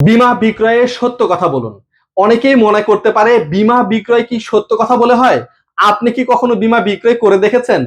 বিমা বিক্রয়ে সত্য কথা বলুন। অনেকেই মনে করতে পারে, বিমা বিক্রয় কি সত্য কথা বলে হয়? আপনি কি কখনো বিমা বিক্রয় করে দেখেছেন?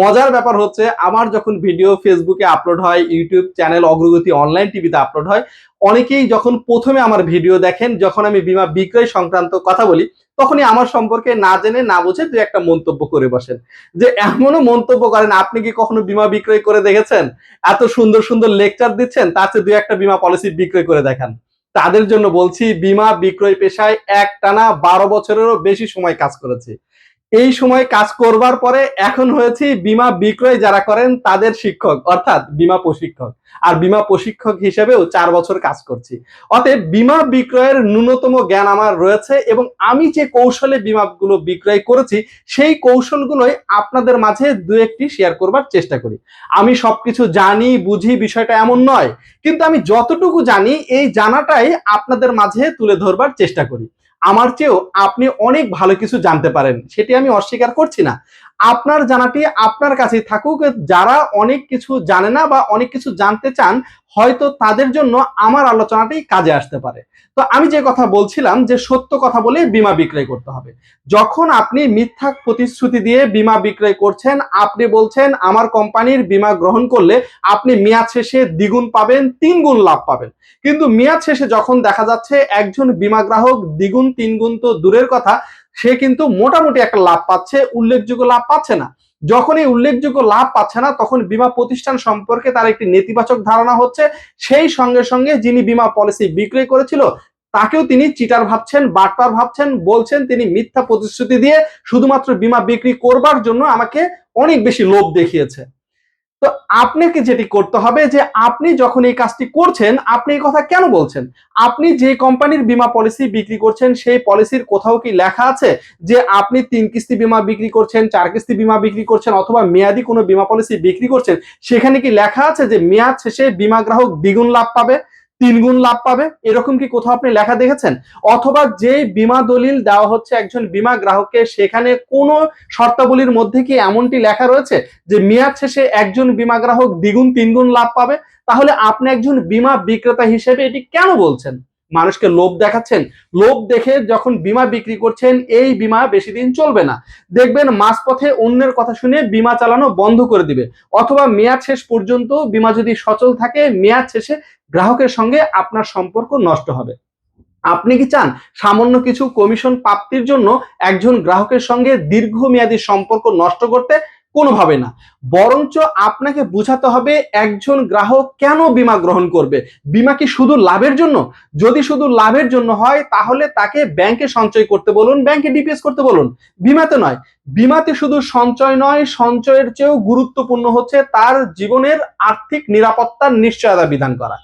মজার ব্যাপার হচ্ছে, আমার যখন ভিডিও ফেসবুকে আপলোড হয়, ইউটিউব চ্যানেল অগ্রগতি অনলাইন টিভিতে আপলোড হয়, অনেকেই যখন প্রথমে আমার ভিডিও দেখেন, যখন আমি বিমা বিক্রয় সংক্রান্ত কথা বলি, তখনই আমার সম্পর্কে না জেনে, না বুঝে দু একটা মন্তব্য করে বসেন। যে এমনও মন্তব্য করেন, আপনি কি কখনো বিমা বিক্রয় করে দেখেছেন? এত সুন্দর সুন্দর লেকচার দিচ্ছেন, তার চেয়ে দু একটা বিমা পলিসি বিক্রয় করে দেখান। তাদের জন্য বলছি বিমা বিক্রয় পেশায় এক টানা বারো বছরেরও বেশি সময় কাজ করেছি। এই সময় কাজ করবার পরে এখন হয়েছি বিমা বিক্রয় যারা করেন তাদের শিক্ষক, অর্থাৎ বিমা প্রশিক্ষক। আর বিমা প্রশিক্ষক হিসেবেও চার বছর কাজ করছি। অতএব বিমা বিক্রয়ের ন্যূনতম জ্ঞান আমার রয়েছে এবং আমি যে কৌশলে বিমাগুলো বিক্রয় করেছি, সেই কৌশলগুলোই আপনাদের মাঝে দু একটি শেয়ার করবার চেষ্টা করি। আমি সবকিছু জানি, বুঝি, বিষয়টা এমন নয়, কিন্তু আমি যতটুকু জানি, এই জানাটাই আপনাদের মাঝে তুলে ধরবার চেষ্টা করি। আমার চেয়েও আপনি অনেক ভালো কিছু জানতে পারেন সেটি আমি অস্বীকার করছি না। আপনার জানাটি আপনার কাছেই থাকুক। যারা অনেক কিছু জানে না বা অনেক কিছু জানতে চান, হয়তো তাদের জন্য আমার আলোচনাটি কাজে আসতে পারে। তো আমি যে কথা বলছিলাম, যে সত্য কথা বলে বিমা বিক্রয় করতে হবে। যখন আপনি মিথ্যা প্রতিশ্রুতি দিয়ে বিমা বিক্রয় করছেন, আপনি বলছেন, আমার কোম্পানির বিমা গ্রহণ করলে আপনি মেয়াদ শেষে দ্বিগুণ পাবেন তিন গুণ লাভ পাবেন। কিন্তু মেয়াদ শেষে যখন দেখা যাচ্ছে, একজন বিমা গ্রাহক দ্বিগুণ তিন গুণ তো দূরের কথা সে কিন্তু মোটামুটি একটা লাভ পাচ্ছে, উল্লেখযোগ্য লাভ পাচ্ছে না। যখন এই উল্লেখযোগ্য লাভ পাচ্ছে না, তখন বিমা প্রতিষ্ঠান সম্পর্কে তার একটি নেতিবাচক ধারণা হচ্ছে। সেই সঙ্গে সঙ্গে যিনি বিমা পলিসি বিক্রয় করেছিল, তাকেও তিনি চিটার ভাবছেন, বাটপার ভাবছেন, বলছেন তিনি মিথ্যা প্রতিশ্রুতি দিয়ে শুধুমাত্র বিমা বিক্রি করবার জন্য আমাকে অনেক বেশি লোভ দেখিয়েছে। তো আপনাকে যেটি করতে হবে যে আপনি যখন এই কাজটি করছেন, আপনি এই কথা কেন বলছেন? আপনি যে কোম্পানির বিমা পলিসি বিক্রি করছেন, সেই পলিসির কোথাও কি লেখা আছে যে আপনি তিন কিস্তি বিমা বিক্রি করছেন, চার কিস্তি বিমা বিক্রি করছেন অথবা মেয়াদি কোনো বিমা পলিসি বিক্রি করছেন? সেখানে কি লেখা আছে যে মেয়াদ শেষে বিমা গ্রাহক দ্বিগুণ লাভ পাবে? তিন গুণ লাভ পাবে? এরকম কি কোথাও আপনি লেখা দেখেছেন? অথবা যে বিমা দলিল দেওয়া হচ্ছে একজন বিমা গ্রাহককে, সেখানে কোনো শর্তাবলীর মধ্যে কি এমনটি লেখা রয়েছে যে মেয়াদ শেষে একজন বিমা গ্রাহক দ্বিগুণ, তিনগুণ লাভ পাবে? তাহলে আপনি একজন বিমা বিক্রেতা হিসেবে এটি কেন বলছেন? মানুষকে লোভ দেখাচ্ছেন, লোভ দেখে যখন বিমা বিক্রি করছেন, এই বিমা বেশি দিন চলবে না। দেখবেন মাঝপথে অন্যের কথা শুনে বিমা চালানো বন্ধ করে দিবে। অথবা মেয়াদ শেষ পর্যন্ত বিমা যদি সচল থাকে, মেয়াদ শেষে গ্রাহকের সঙ্গে আপনার সম্পর্ক নষ্ট হবে। আপনি কি চান সামান্য কিছু কমিশন প্রাপ্তির জন্য একজন গ্রাহকের সঙ্গে দীর্ঘমেয়াদী সম্পর্ক নষ্ট করতে? কোনোভাবে না। বরঞ্চ আপনাকে বুঝাতে হবে একজন গ্রাহক কেন বিমা গ্রহণ করবে? বিমা কি শুধু লাভের জন্য? যদি শুধু লাভের জন্য হয়, তাহলে তাকে ব্যাংকে সঞ্চয় করতে বলুন, ব্যাংকে ডিপিএস করতে বলুন। বিমাতে নয়, বিমাতে শুধু সঞ্চয় নয়, সঞ্চয়ের চেয়েও গুরুত্বপূর্ণ হচ্ছে তার জীবনের আর্থিক নিরাপত্তার নিশ্চয়তা বিধান করা।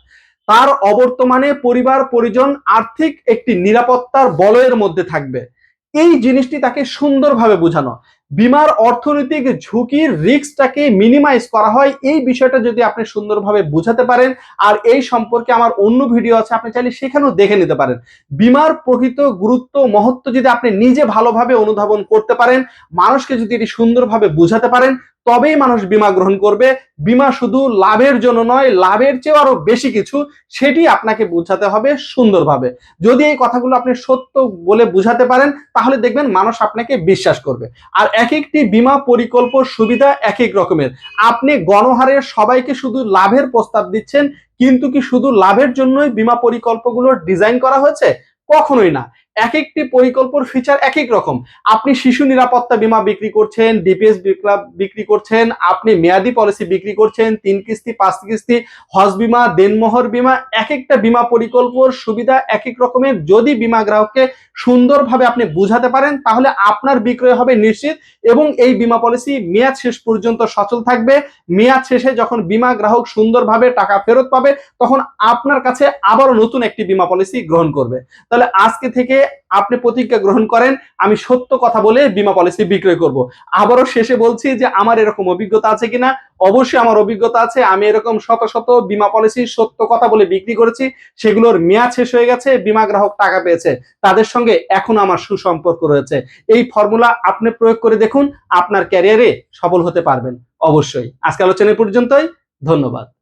তার অবর্তমানে পরিবার, পরিজন আর্থিক একটি নিরাপত্তার বলয়ের মধ্যে থাকবে। এই জিনিসটি তাকে সুন্দরভাবে বোঝানো। বিমার অর্থনৈতিক ঝুঁকির রিস্কটাকে মিনিমাইজ করা হয়। এই বিষয়টা যদি আপনি সুন্দরভাবে বুঝাতে পারেন, আর এই সম্পর্কে আমার অন্য ভিডিও আছে, আপনি চাইলে সেখানেও দেখে নিতে পারেন। বিমার প্রকৃত গুরুত্ব মহত্ব যদি আপনি নিজে ভালোভাবে অনুধাবন করতে পারেন, মানুষকে যদি এটি সুন্দরভাবে বুঝাতে পারেন তবেই মানুষ বিমা গ্রহণ করবে। বিমা শুধু লাভের জন্য নয়, লাভের চেয়েও আরও বেশি কিছু, সেটি আপনাকে বোঝাতে হবে সুন্দরভাবে। যদি এই কথাগুলো আপনি সত্য বলে বুঝাতে পারেন, তাহলে দেখবেন মানুষ আপনাকে বিশ্বাস করবে। আর এক একটি বিমা পরিকল্প সুবিধা এক এক রকমের। আপনি গণহারে সবাইকে শুধু লাভের প্রস্তাব দিচ্ছেন, কিন্তু কি শুধু লাভের জন্যই বিমা পরিকল্পগুলো ডিজাইন করা হয়েছে? কখনোই না। এক একটি পরিকল্পর ফিচার এক এক রকম। আপনি শিশু নিরাপত্তা বিমা বিক্রি করছেন ডিপিএস বিক্রি করছেন, আপনি মেয়াদি পলিসি বিক্রি করছেন, তিন কিস্তি, পাঁচ কিস্তি, হজ বিমা, দেনমোহর বিমা এক একটা বিমা পরিকল্পর সুবিধা এক এক রকমের। যদি বিমা গ্রাহককে সুন্দরভাবে আপনি বুঝাতে পারেন, তাহলে আপনার বিক্রয় হবে নিশ্চিত এবং এই বিমা পলিসি মেয়াদ শেষ পর্যন্ত সচল থাকবে। মেয়াদ শেষে যখন বিমা গ্রাহক সুন্দরভাবে টাকা ফেরত পাবে, তখন আপনার কাছে আবারও নতুন একটি বিমা পলিসি গ্রহণ করবে। তাহলে আজকে থেকে আপনি প্রতিজ্ঞা গ্রহণ করেন, আমি সত্য কথা বলে বিমা পলিসি বিক্রয় করব। আবারও শেষে বলছি যে আমার এরকম অভিজ্ঞতা আছে কিনা? অবশ্যই আমার অভিজ্ঞতা আছে, আমি এরকম শত শত বিমা পলিসি সত্য কথা বলে বিক্রি করেছি, সেগুলোর মেয়াদ শেষ হয়ে গেছে, বিমা গ্রাহক টাকা পেয়েছে, তাদের সঙ্গে এখন আমার সুসম্পর্ক রয়েছে। এই ফর্মুলা আপনি প্রয়োগ করে দেখুন, আপনার ক্যারিয়ারে সফল হতে পারবেন, অবশ্যই। আজকে আলোচনা পর্যন্তই, ধন্যবাদ।